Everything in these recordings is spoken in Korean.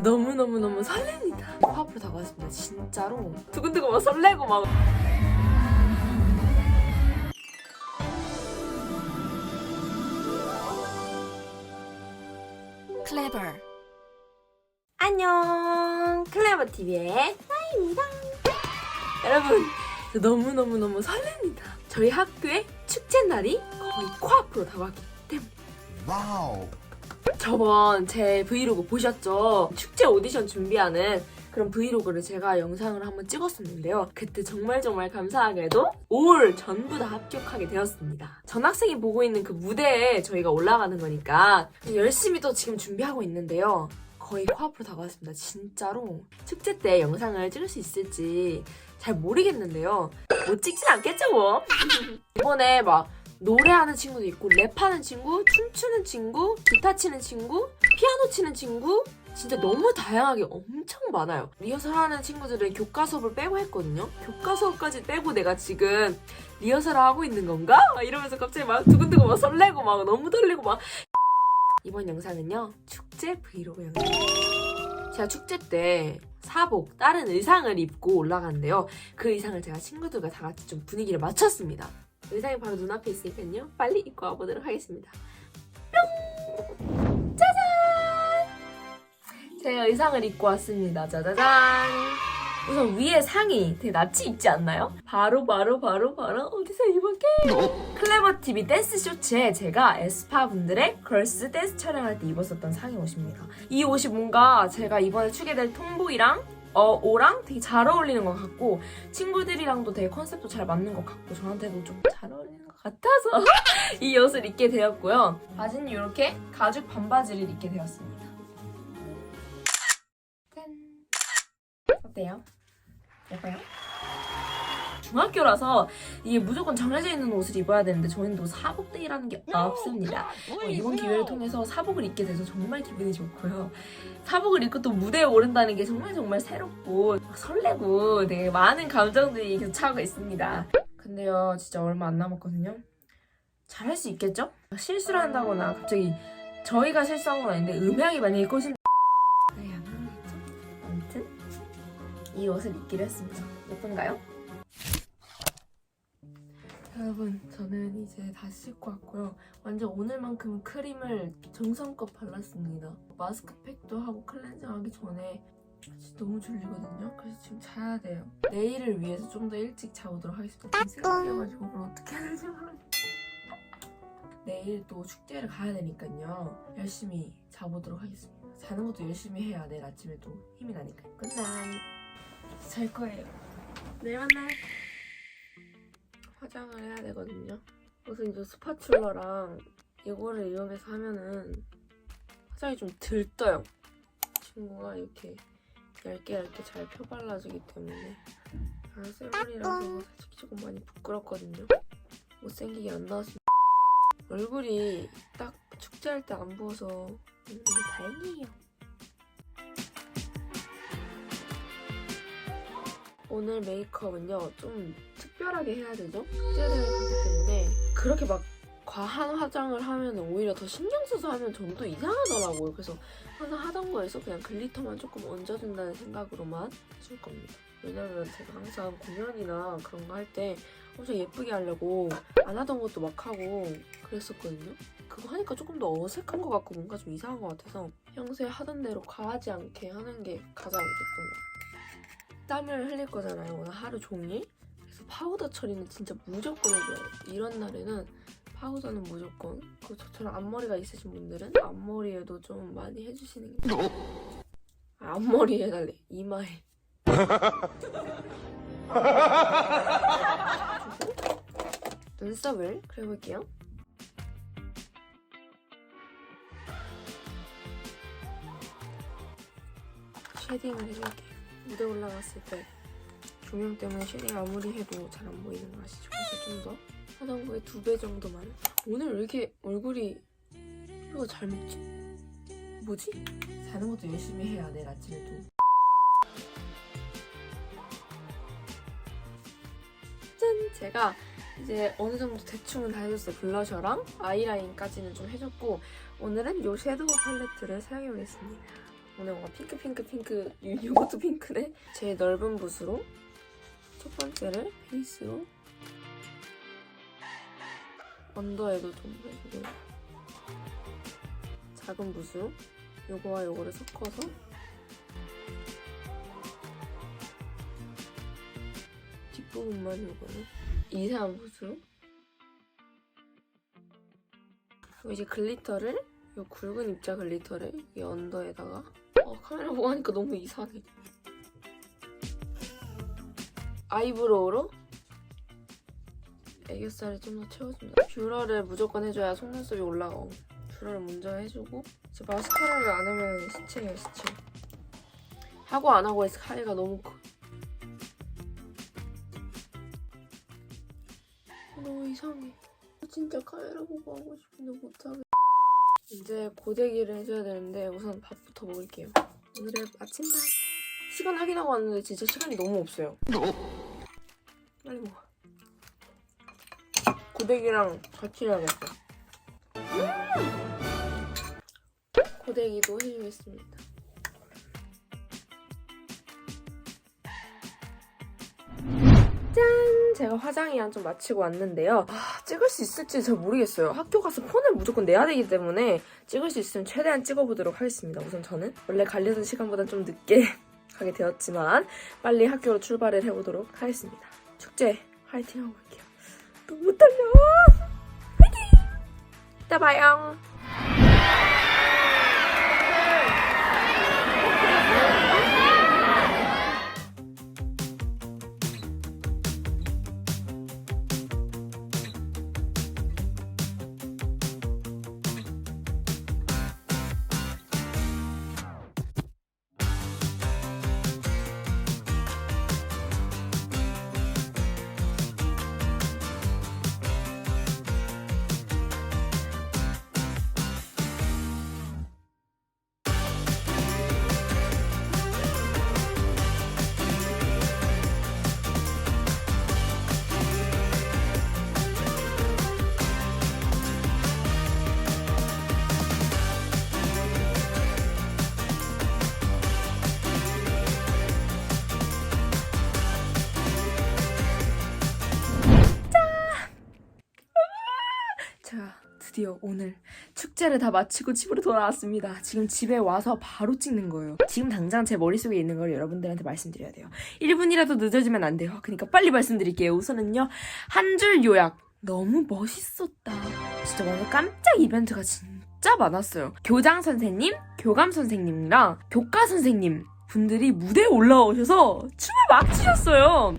너무너무너무 설렙니다. 코앞으로 다가왔습니다. 진짜로. 두근두근 막 설레고 막. clever. 안녕. 클레버TV의 나입니다. 여러분, 저 너무너무너무 설렙니다. 저희 학교의 축제 날이 거의 코앞으로 다가왔기 때문에. 와우. 저번 제 브이로그 보셨죠? 축제 오디션 준비하는 그런 브이로그를 제가 영상을 한번 찍었었는데요. 그때 정말 정말 감사하게도 올 전부 다 합격하게 되었습니다. 전학생이 보고 있는 그 무대에 저희가 올라가는 거니까 열심히 또 지금 준비하고 있는데요. 거의 코앞으로 다가왔습니다. 진짜로 축제 때 영상을 찍을 수 있을지 잘 모르겠는데요. 못 찍진 않겠죠 뭐. 이번에 막 노래하는 친구도 있고 랩하는 친구, 춤추는 친구, 기타 치는 친구, 피아노 치는 친구 진짜 너무 다양하게 엄청 많아요. 리허설하는 친구들은 교과 수업을 빼고 했거든요. 교과 수업까지 빼고 내가 지금 리허설을 하고 있는 건가? 막 이러면서 갑자기 막 두근두근 막 설레고 막 너무 떨리고 막 이번 영상은요 축제 브이로그 영상. 제가 축제 때 사복, 다른 의상을 입고 올라갔는데요. 그 의상을 제가 친구들과 다 같이 좀 분위기를 맞췄습니다. 의상이 바로 눈앞에 있으니까요. 빨리 입고 와보도록 하겠습니다. 뿅! 짜잔! 제가 의상을 입고 왔습니다. 짜자잔! 우선 위에 상의 되게 낯이 있지 않나요? 바로 바로 바로 바로 어디서 입을게? 클레버 TV 댄스 쇼츠에 제가 에스파 분들의 걸스 댄스 촬영할 때 입었었던 상의 옷입니다. 이 옷이 뭔가 제가 이번에 추게 될 통보이랑 어, 오랑 되게 잘 어울리는 것 같고 친구들이랑도 되게 컨셉도 잘 맞는 것 같고 저한테도 좀 잘 어울리는 것 같아서 이 옷을 입게 되었고요. 바지는 이렇게 가죽 반바지를 입게 되었습니다. 짠! 어때요? 예뻐요? 중학교라서 이게 무조건 정해져 있는 옷을 입어야 되는데 저희는 또 사복데이라는 게 없습니다. 어, 이번 기회를 통해서 사복을 입게 돼서 정말 기분이 좋고요. 사복을 입고 또 무대에 오른다는 게 정말 정말 새롭고 막 설레고 되게 많은 감정들이 계속 차고 있습니다. 근데요, 진짜 얼마 안 남았거든요. 잘할 수 있겠죠? 실수를 한다거나 갑자기 저희가 실수한 건 아닌데 음향이 만약에 꺼진 네? 아무튼 이 옷을 입기로 했습니다. 예쁜가요? 여러분, 저는 이제 다시 씻고 왔고요. 완전 오늘만큼은 크림을 정성껏 발랐습니다. 마스크팩도 하고 클렌징 하기 전에 진짜 너무 졸리거든요. 그래서 지금 자야 돼요. 내일을 위해서 좀 더 일찍 자보도록 하겠습니다. 생각해가지고 뭘 어떻게 될지 모르겠어요. 내일 또 축제를 가야 되니까요. 열심히 자보도록 하겠습니다. 자는 것도 열심히 해야 내일 아침에 또 힘이 나니까요. 굿나잇. 잘 거예요. 내일 만나요. 화장을 해야 되거든요. 우선 이제 스파츌러랑 이거를 이용해서 하면은 화장이 좀 들떠요. 친구가 이렇게 얇게 얇게 잘 펴발라주기 때문에 아, 셀물이라서 솔직히 조금 많이 부끄럽거든요. 못생기게 안 나왔으면 얼굴이 딱 축제할 때 안 부어서 음, 다행이에요. 오늘 메이크업은요 좀 특별하게 해야 되죠? 축제를 가기 때문에 그렇게 막 과한 화장을 하면 오히려 더 신경 써서 하면 전또 이상하더라고요. 그래서 항상 하던 거에서 그냥 글리터만 조금 얹어준다는 생각으로만 해줄 겁니다. 왜냐면 제가 항상 공연이나 그런 거 할 때 엄청 예쁘게 하려고 안 하던 것도 막 하고 그랬었거든요. 그거 하니까 조금 더 어색한 것 같고 뭔가 좀 이상한 것 같아서 평소에 하던 대로 과하지 않게 하는 게 가장 예쁜 것 같아요. 땀을 흘릴 거잖아요. 오늘 하루 종일. 파우더 처리는 진짜 무조건 해줘야 돼요. 이런 날에는 파우더는 무조건. 그 저처럼 앞머리가 있으신 분들은 앞머리에도 좀 많이 해주시는 게. 아, 앞머리 해달래. 이마에. 눈썹을 그려볼게요. 쉐딩을 해줄게요. 무대 올라갔을 때 조명 때문에 쉐딩 아무리 해도 잘 안 보이는 거 아시죠? 그래서 좀더 거에 두배 정도만. 오늘 왜 이렇게 얼굴이 이거 잘 먹지? 뭐지? 자는 것도 열심히 해야 내일 아침에도. 짠! 제가 이제 어느 정도 대충은 다 해줬어요. 블러셔랑 아이라인까지는 좀 해줬고 오늘은 이 섀도우 팔레트를 사용해보겠습니다. 오늘 뭔가 핑크 핑크 핑크 이- 이것도 핑크네. 제일 넓은 붓으로 첫 번째를 베이스로. 언더에도 좀 해주고 작은 붓으로 요거와 요거를 섞어서 뒷부분만 요거는 이세한 붓으로. 그리고 이제 글리터를 요 굵은 입자 글리터를 이 언더에다가. 어, 카메라 보고 하니까 너무 이상해 아이브로우로? 애교살을 좀 더 채워줍니다. 뷰러를 무조건 해줘야 속눈썹이 올라가고 뷰러를 먼저 해주고 이제 마스카라를 안 하면 시체예요 시체. 하고 안 하고의 차이가 너무 커. 너무 이상해. 진짜 카메라 보고 하고 싶은데 못하겠어. 이제 고데기를 해줘야 되는데 우선 밥부터 먹을게요. 오늘의 아침밥. 시간 확인하고 왔는데 진짜 시간이 너무 없어요. 빨리 먹어. 고데기랑 같이 해야겠어. 음! 고데기도 해주겠습니다. 짠! 제가 화장이랑 좀 마치고 왔는데요. 아, 찍을 수 있을지 잘 모르겠어요. 학교 가서 폰을 무조건 내야 되기 때문에 찍을 수 있으면 최대한 찍어보도록 하겠습니다. 우선 저는 원래 관리하던 시간보다 좀 늦게 가게 되었지만 빨리 학교로 출발을 해보도록 하겠습니다. 축제 화이팅 하고 갈게요. 너무 떨려. 화이팅! 이따 봐요. 드디어 오늘 축제를 다 마치고 집으로 돌아왔습니다. 지금 집에 와서 바로 찍는 거예요. 지금 당장 제 머릿속에 있는 걸 여러분들한테 말씀드려야 돼요. 1분이라도 늦어지면 안 돼요. 그러니까 빨리 말씀드릴게요. 우선은요, 한 줄 요약. 너무 멋있었다. 진짜 오늘 깜짝 이벤트가 진짜 많았어요. 교장 선생님, 교감 선생님이랑 교과 선생님 분들이 무대에 올라오셔서 춤을 막 추셨어요.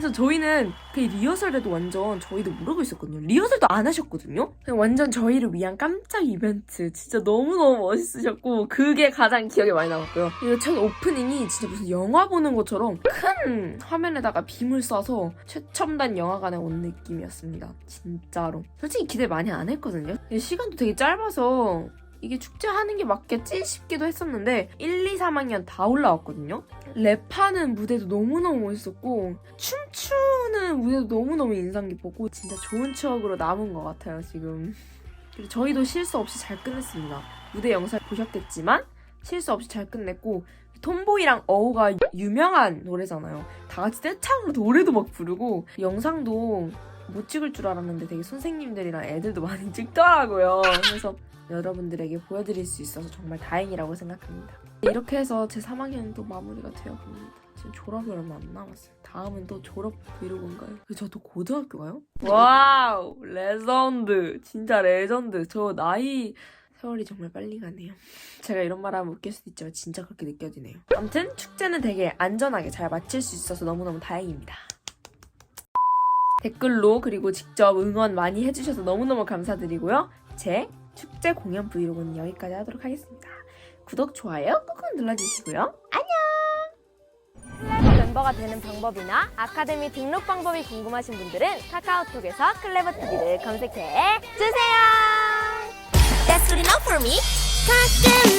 그래서 저희는 그 리허설 때도 완전 저희도 모르고 있었거든요. 리허설도 안 하셨거든요. 완전 저희를 위한 깜짝 이벤트. 진짜 너무너무 멋있으셨고 그게 가장 기억에 많이 남았고요. 그리고 첫 오프닝이 진짜 무슨 영화 보는 것처럼 큰 화면에다가 빔을 쏴서 최첨단 영화관에 온 느낌이었습니다. 진짜로. 솔직히 기대 많이 안 했거든요. 시간도 되게 짧아서 이게 축제하는 게 맞겠지 싶기도 했었는데 1, 2, 3학년 다 올라왔거든요. 랩하는 무대도 너무너무 멋있었고 춤추는 무대도 너무너무 인상 깊었고 진짜 좋은 추억으로 남은 것 같아요 지금. 그리고 저희도 실수 없이 잘 끝냈습니다. 무대 영상 보셨겠지만 실수 없이 잘 끝냈고 톰보이랑 어우가 유명한 노래잖아요. 다 같이 떼창으로 노래도 막 부르고 영상도 못 찍을 줄 알았는데 되게 선생님들이랑 애들도 많이 찍더라고요. 그래서 여러분들에게 보여드릴 수 있어서 정말 다행이라고 생각합니다. 이렇게 해서 제 3학년도 마무리가 되어갑니다. 지금 졸업이 얼마 안 남았어요. 다음은 또 졸업 브이로그인가요? 저도 고등학교 가요? 와우! 레전드! 진짜 레전드! 저 나이 세월이 정말 빨리 가네요. 제가 이런 말 하면 웃길 수도 있지만 진짜 그렇게 느껴지네요. 아무튼 축제는 되게 안전하게 잘 마칠 수 있어서 너무너무 다행입니다. 댓글로 그리고 직접 응원 많이 해주셔서 너무너무 감사드리고요. 제 축제 공연 브이로그는 여기까지 하도록 하겠습니다. 구독, 좋아요 꾹꾹 눌러주시고요. 클레버 멤버가 되는 방법이나 아카데미 등록 방법이 궁금하신 분들은 카카오톡에서 클레버 TV를 검색해 주세요. That's good enough for me. 가끔